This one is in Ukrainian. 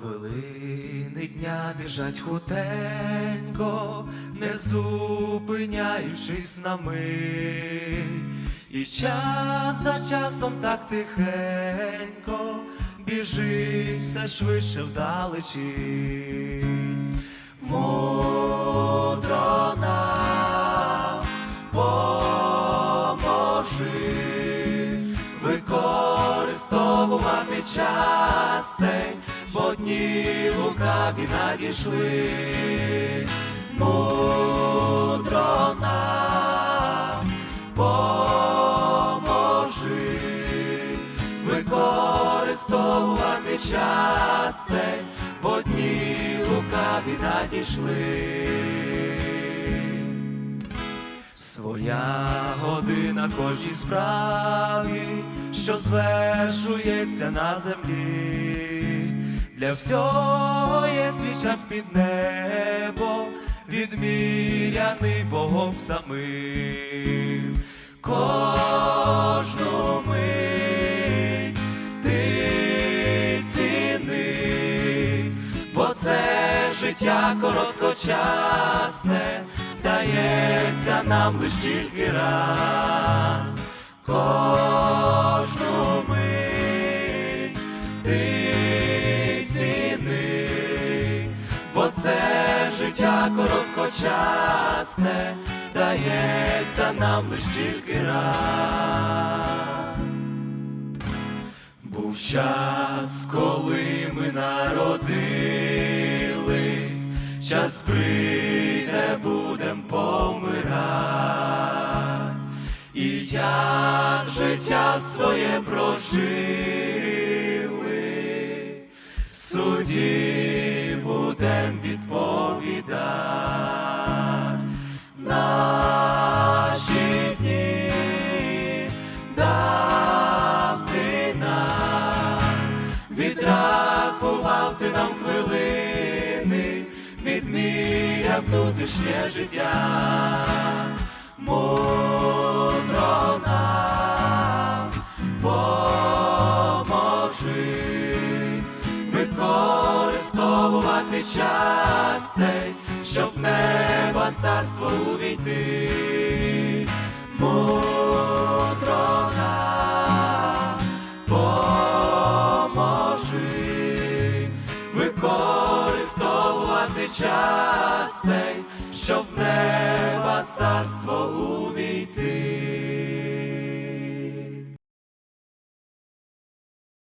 Хвилини дня біжать хутенько, не зупиняючись на мить, і час за часом так тихенько біжить все швидше вдалечі. Мудро нам поможи використовувати час цей, бо дні лукаві надійшли. Мудро нам поможи використовувати час цей, бо дні лукаві надійшли. Своя година кожній справі, що звершується на землі. Для всього є свій час під небом, відміряний Богом самим. Кожну мить ти ціни, бо це життя короткочасне, дається нам лиш тільки раз. Життя короткочасне, дається нам лиш тільки раз. Був час, коли ми народились, час прийде, будем помирать, і як життя своє прожили, відрахував ти нам хвилини, відміряв тутешнє життя, мудро нам поможи використовувати час цей, щоб в неба царство увійти. настати час цей, щоб в неба царство увійти.